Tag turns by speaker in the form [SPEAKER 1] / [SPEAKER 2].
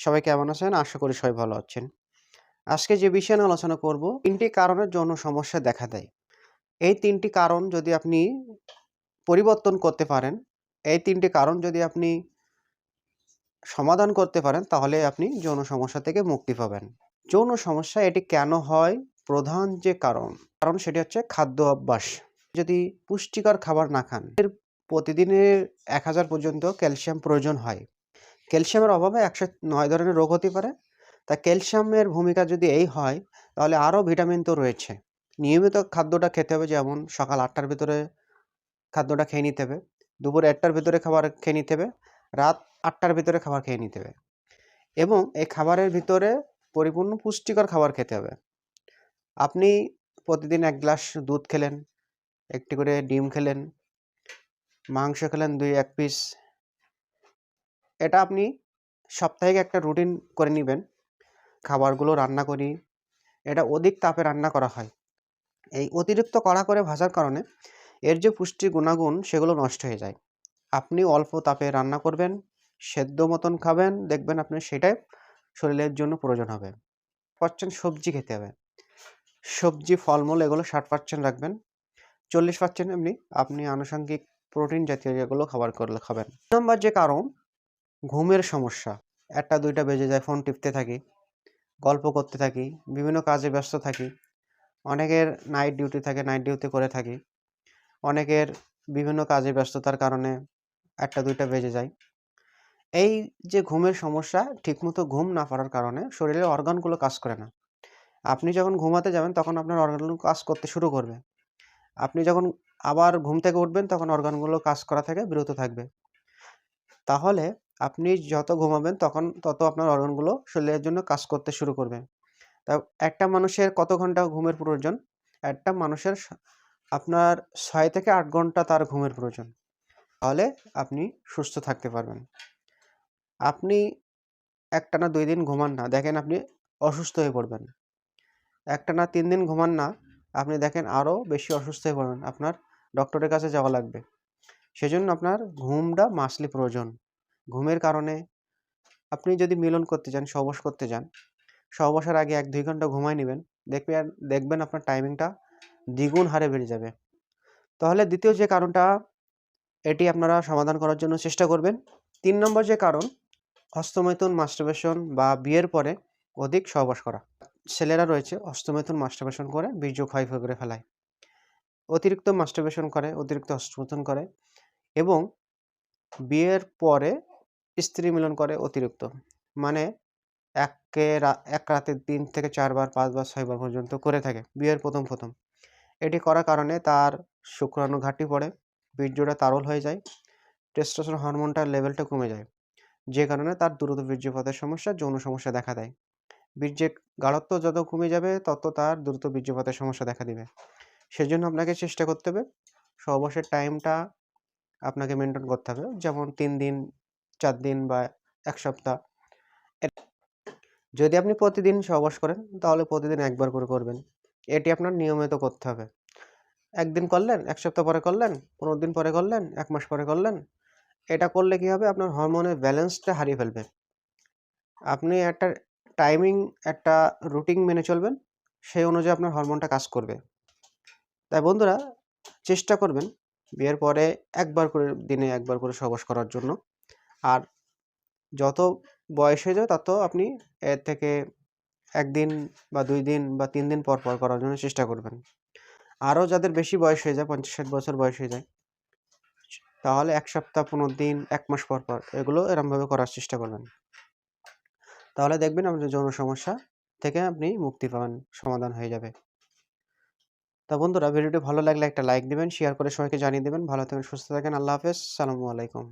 [SPEAKER 1] সবাই কেমন আছেন? আশা করি সবাই ভালো আছেন। আজকে যে বিষয় নিয়ে আলোচনা করব, তিনটি কারণের যৌন সমস্যা দেখা দেয়। এই তিনটি কারণ যদি আপনি পরিবর্তন করতে পারেন, এই তিনটি কারণ যদি আপনি সমাধান করতে পারেন, তাহলে আপনি যৌন সমস্যা থেকে মুক্তি পাবেন। যৌন সমস্যা এটি কেন হয়? প্রধান যে কারণ কারণ সেটি হচ্ছে খাদ্য অভ্যাস। যদি পুষ্টিকর খাবার না খান, এর প্রতিদিনের এক হাজার পর্যন্ত ক্যালসিয়াম প্রয়োজন হয়। ক্যালসিয়ামের অভাবে একশো নয় ধরনের রোগ হতে পারে। তা ক্যালসিয়ামের ভূমিকা যদি এই হয়, তাহলে আরও ভিটামিন তো রয়েছে। নিয়মিত খাদ্যটা খেতে হবে, যেমন সকাল আটটার ভিতরে খাদ্যটা খেয়ে নিতে হবে, দুপুর একটার ভিতরে খাবার খেয়ে নিতে হবে, রাত আটটার ভিতরে খাবার খেয়ে নিতে হবে এবং এই খাবারের ভিতরে পরিপূর্ণ পুষ্টিকর খাবার খেতে হবে। আপনি প্রতিদিন এক গ্লাস দুধ খেলেন, একটি করে ডিম খেলেন, মাংস খেলেন দুই এক পিস এটা আপনি সাপ্তাহিক একটা রুটিন করে নেবেন। খাবারগুলো রান্না করি, এটা অধিক তাপে রান্না করা হয়। এই অতিরিক্ত কড়া করে ভাজার কারণে এর যে পুষ্টি গুণাগুণ, সেগুলো নষ্ট হয়ে যায়। আপনি অল্প তাপে রান্না করবেন, সেদ্ধ মতন খাবেন, দেখবেন আপনি সেটাই শরীরের জন্য প্রয়োজন হবে। পার্সেন্ট সবজি খেতে হবে। সবজি, ফলমূল এগুলো ষাট পার্সেন্ট রাখবেন। চল্লিশ পার্সেন্ট এমনি আপনি আনুষঙ্গিক প্রোটিন জাতীয় যেগুলো খাবার করলে খাবেন। নম্বর যে কারণ ঘুমের সমস্যা। একটা দুইটা বেজে যায় ফোন টিপতে থাকি, গল্প করতে থাকি, বিভিন্ন কাজে ব্যস্ত থাকি, অনেকের নাইট ডিউটি থাকে নাইট ডিউটি করে থাকি, অনেকের বিভিন্ন কাজে ব্যস্ততার কারণে একটা দুইটা বেজে যায়। এই যে ঘুমের সমস্যা, ঠিকমতো ঘুম না পারার কারণে শরীরের অর্গানগুলো কাজ করে না। আপনি যখন ঘুমাতে যাবেন, তখন আপনার অর্গানগুলো কাজ করতে শুরু করবে। আপনি যখন আবার ঘুম থেকে উঠবেন, তখন অর্গানগুলো কাজ করা থেকে বিরত থাকবে। তাহলে আপনি যত ঘুমাবেন তখন তত আপনার অর্গানগুলো শরীরের জন্য কাজ করতে শুরু করবে। তা একটা মানুষের কত ঘণ্টা ঘুমের প্রয়োজন? একটা মানুষের আপনার ছয় থেকে আট ঘণ্টা তার ঘুমের প্রয়োজন। তাহলে আপনি সুস্থ থাকতে পারবেন। আপনি একটানা দুই দিন ঘুমান না, দেখেন আপনি অসুস্থ হয়ে পড়বেন। একটানা তিন দিন ঘুমান না, আপনি দেখেন আরও বেশি অসুস্থ হয়ে পড়বেন। আপনার ডক্টরের কাছে যাওয়া লাগবে। সেজন্য আপনার ঘুমটা মাসলি প্রয়োজন। ঘুমের কারণে আপনি যদি মিলন করতে চান সহবাস করতে চান সহবাসের আগে এক দুই ঘণ্টা ঘুমাই নেবেন দেখবেন দেখবেন আপনার টাইমিংটা দ্বিগুণ হারে বেড়ে যাবে। তাহলে দ্বিতীয় যে কারণটা, এটি আপনারা সমাধান করার জন্য চেষ্টা করবেন। তিন নম্বর যে কারণ হস্তমৈথুন মাস্টারবেশন বা বিয়ের পরে অধিক সহবাস করা। ছেলেরা রয়েছে হস্তমৈথুন মাস্টারবেশন করে বীর্য ক্ষয় করে ফেলায়। অতিরিক্ত মাস্টারবেশন করে, অতিরিক্ত হস্তমৈথুন করে এবং বিয়ের পরে স্ত্রী মিলন করে অতিরিক্ত। মানে একে এক রাতে তিন থেকে চারবার পাঁচবার ছয়বার পর্যন্ত করে থাকে। বিয়ের প্রথম প্রথম। এটি করার কারণে তার শুক্রাণু ঘাটতি পড়ে বীর্যটা তারল হয়ে যায় টেস্টোস্টেরন হরমোনটার লেভেলটা কমে যায়, যে কারণে তার দ্রুত বীর্যপাতের সমস্যা, যৌন সমস্যা দেখা দেয়। বীর্যের গাঢ়ত্ব যত কমে যাবে, তত তার দ্রুত বীর্যপাতের সমস্যা দেখা দিবে। সেজন্য আপনাকে চেষ্টা করতে হবে সহবাসের টাইমটা আপনাকে মেনটেন করতে হবে। যেমন তিন দিন চার দিন বা এক সপ্তাহ। যদি আপনি প্রতিদিন সহবাস করেন, তাহলে প্রতিদিন একবার করে করবেন। এটি আপনার নিয়মিত করতে হবে। একদিন করলেন, এক সপ্তাহ পরে করলেন, পনেরো দিন পরে করলেন, এক মাস পরে করলেন, এটা করলে কি হবে? আপনার হরমোনের ব্যালেন্সটা হারিয়ে ফেলবে। আপনি একটা টাইমিং, একটা রুটিন মেনে চলবেন, সেই অনুযায়ী আপনার হরমোনটা কাজ করবে। তাই বন্ধুরা, চেষ্টা করবেন বিয়ের পরে একবার করে, দিনে একবার করে সহবাস করার জন্য। আর যত বয়স হয়ে যায়, তত আপনি এর থেকে একদিন বা দুই দিন বা তিন দিন পর পর করার জন্য চেষ্টা করবেন। আরও যাদের বেশি বয়স হয়ে যায় পঞ্চাশ ষাট বছর বয়স হয়ে যায়, তাহলে এক সপ্তাহ, পনেরো দিন, এক মাস পর পর এগুলো এরমভাবে করার চেষ্টা করবেন। তাহলে দেখবেন আপনার যৌন সমস্যা থেকে আপনি মুক্তি পাবেন, সমাধান হয়ে যাবে। তা বন্ধুরা, ভিডিওটি ভালো লাগলে একটা লাইক দেবেন, শেয়ার করে সবাইকে জানিয়ে দেবেন। ভালো থাকেন সুস্থ থাকেন আল্লাহ হাফেজ, সালামু আলাইকুম।